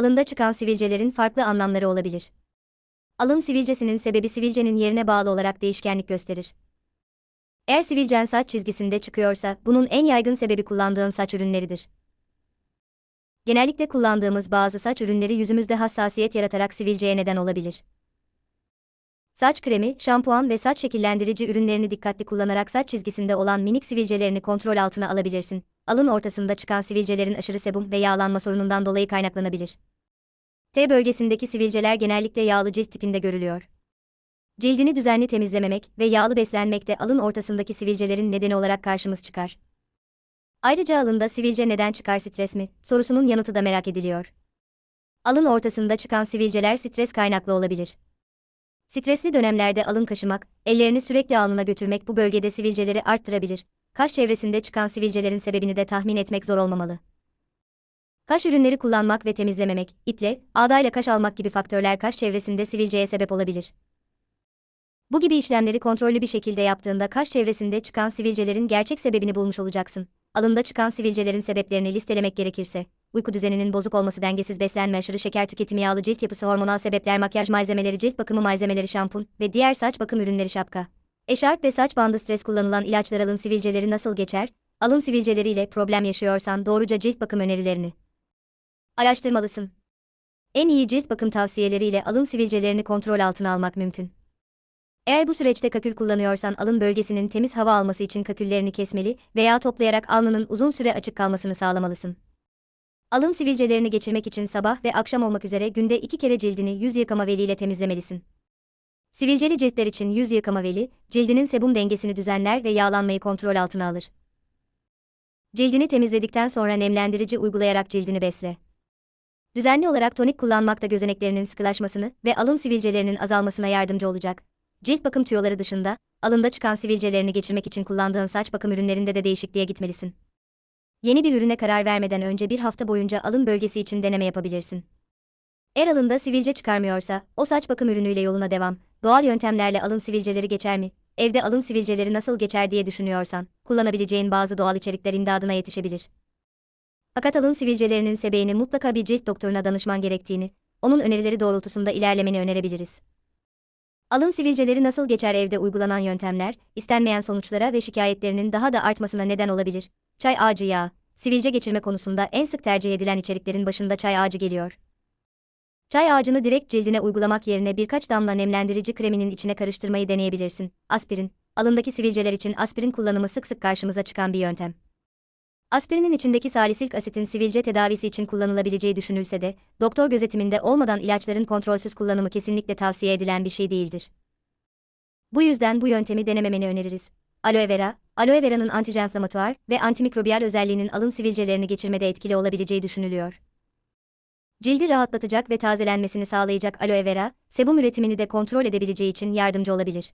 Alında çıkan sivilcelerin farklı anlamları olabilir. Alın sivilcesinin sebebi sivilcenin yerine bağlı olarak değişkenlik gösterir. Eğer sivilcen saç çizgisinde çıkıyorsa, bunun en yaygın sebebi kullandığın saç ürünleridir. Genellikle kullandığımız bazı saç ürünleri yüzümüzde hassasiyet yaratarak sivilceye neden olabilir. Saç kremi, şampuan ve saç şekillendirici ürünlerini dikkatli kullanarak saç çizgisinde olan minik sivilcelerini kontrol altına alabilirsin. Alın ortasında çıkan sivilcelerin aşırı sebum ve yağlanma sorunundan dolayı kaynaklanabilir. T bölgesindeki sivilceler genellikle yağlı cilt tipinde görülüyor. Cildini düzenli temizlememek ve yağlı beslenmek de alın ortasındaki sivilcelerin nedeni olarak karşımız çıkar. Ayrıca alında sivilce neden çıkar stres mi sorusunun yanıtı da merak ediliyor. Alın ortasında çıkan sivilceler stres kaynaklı olabilir. Stresli dönemlerde alın kaşımak, ellerini sürekli alnına götürmek bu bölgede sivilceleri arttırabilir. Kaş çevresinde çıkan sivilcelerin sebebini de tahmin etmek zor olmamalı. Kaş ürünleri kullanmak ve temizlememek, iple, ağdayla kaş almak gibi faktörler kaş çevresinde sivilceye sebep olabilir. Bu gibi işlemleri kontrollü bir şekilde yaptığında kaş çevresinde çıkan sivilcelerin gerçek sebebini bulmuş olacaksın. Alında çıkan sivilcelerin sebeplerini listelemek gerekirse, uyku düzeninin bozuk olması, dengesiz beslenme, aşırı şeker tüketimi, yağlı cilt yapısı, hormonal sebepler, makyaj malzemeleri, cilt bakımı malzemeleri, şampun ve diğer saç bakım ürünleri, şapka. Eşarp ve saç bandı stres kullanılan ilaçlar alın sivilceleri nasıl geçer? Alın sivilceleriyle problem yaşıyorsan doğruca cilt bakım önerilerini araştırmalısın. En iyi cilt bakım tavsiyeleriyle alın sivilcelerini kontrol altına almak mümkün. Eğer bu süreçte kakül kullanıyorsan alın bölgesinin temiz hava alması için kaküllerini kesmeli veya toplayarak alnının uzun süre açık kalmasını sağlamalısın. Alın sivilcelerini geçirmek için sabah ve akşam olmak üzere günde iki kere cildini yüz yıkama veliyle temizlemelisin. Sivilceli ciltler için yüz yıkama veli, cildinin sebum dengesini düzenler ve yağlanmayı kontrol altına alır. Cildini temizledikten sonra nemlendirici uygulayarak cildini besle. Düzenli olarak tonik kullanmak da gözeneklerinin sıkılaşmasını ve alın sivilcelerinin azalmasına yardımcı olacak. Cilt bakım tüyoları dışında, alında çıkan sivilcelerini geçirmek için kullandığın saç bakım ürünlerinde de değişikliğe gitmelisin. Yeni bir ürüne karar vermeden önce bir hafta boyunca alın bölgesi için deneme yapabilirsin. Eğer alında sivilce çıkarmıyorsa, o saç bakım ürünüyle yoluna devam. Doğal yöntemlerle alın sivilceleri geçer mi? Evde alın sivilceleri nasıl geçer diye düşünüyorsan, kullanabileceğin bazı doğal içerikler imdadına yetişebilir. Fakat alın sivilcelerinin sebeğini mutlaka bir cilt doktoruna danışman gerektiğini, onun önerileri doğrultusunda ilerlemeni önerebiliriz. Alın sivilceleri nasıl geçer evde uygulanan yöntemler, istenmeyen sonuçlara ve şikayetlerinin daha da artmasına neden olabilir. Çay ağacı yağı, sivilce geçirme konusunda en sık tercih edilen içeriklerin başında çay ağacı geliyor. Çay ağacını direkt cildine uygulamak yerine birkaç damla nemlendirici kreminin içine karıştırmayı deneyebilirsin. Aspirin, alındaki sivilceler için aspirin kullanımı sık sık karşımıza çıkan bir yöntem. Aspirinin içindeki salisilik asitin sivilce tedavisi için kullanılabileceği düşünülse de, doktor gözetiminde olmadan ilaçların kontrolsüz kullanımı kesinlikle tavsiye edilen bir şey değildir. Bu yüzden bu yöntemi denememeni öneririz. Aloe vera, aloe vera'nın antijenflamatuar ve antimikrobiyal özelliğinin alın sivilcelerini geçirmede etkili olabileceği düşünülüyor. Cildi rahatlatacak ve tazelenmesini sağlayacak aloe vera, sebum üretimini de kontrol edebileceği için yardımcı olabilir.